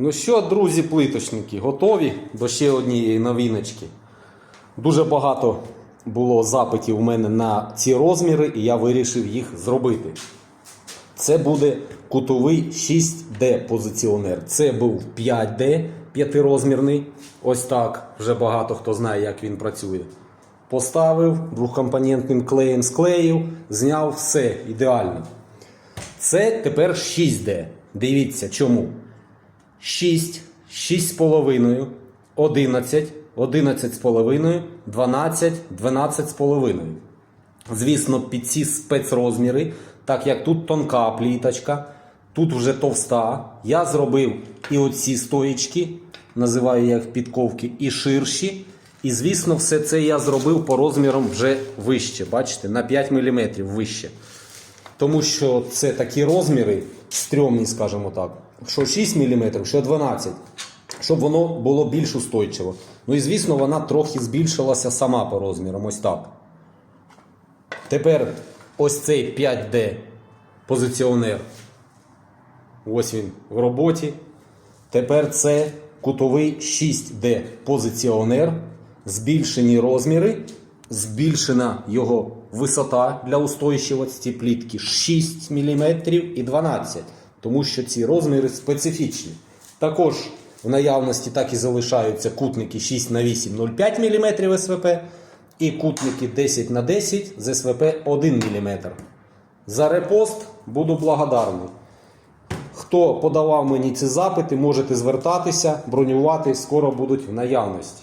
Ну що, друзі, плиточники, готові до ще однієї новиночки. Дуже багато було запитів у мене на ці розміри, і я вирішив їх зробити. Це буде кутовий 6D позиціонер. Це був 5D п'ятирозмірний. Ось так. Вже багато хто знає, як він працює. Поставив двохкомпонентним клеєм склеїв, зняв все ідеально. Це тепер 6D. Дивіться чому. 6, 6,5, 11, 11,5, 12, 12,5. Звісно, під ці спецрозміри, так як тут тонка пліточка, тут вже товста, я зробив і оці стоїчки, називаю їх підковки, і ширші. І, звісно, все це я зробив по розмірам вже вище. Бачите, на 5 мм вище. Тому що це такі розміри стрьомні, скажімо так. Що 6 мм, що 12 щоб воно було більш устойчиво. Ну і звісно, вона трохи збільшилася сама по розмірам. Ось так. Тепер ось цей 5D позиціонер. Ось він в роботі. Тепер це кутовий 6D позиціонер. Збільшені розміри, збільшена його висота для устойчивості плітки 6 мм і 12 тому що ці розміри специфічні. Також в наявності так і залишаються кутники 6 на 8 0,5 мм СВП і кутники 10 на 10 з СВП 1 мм. За репост буду благодарний. Хто подавав мені ці запити, можете звертатися, бронювати, скоро будуть в наявності.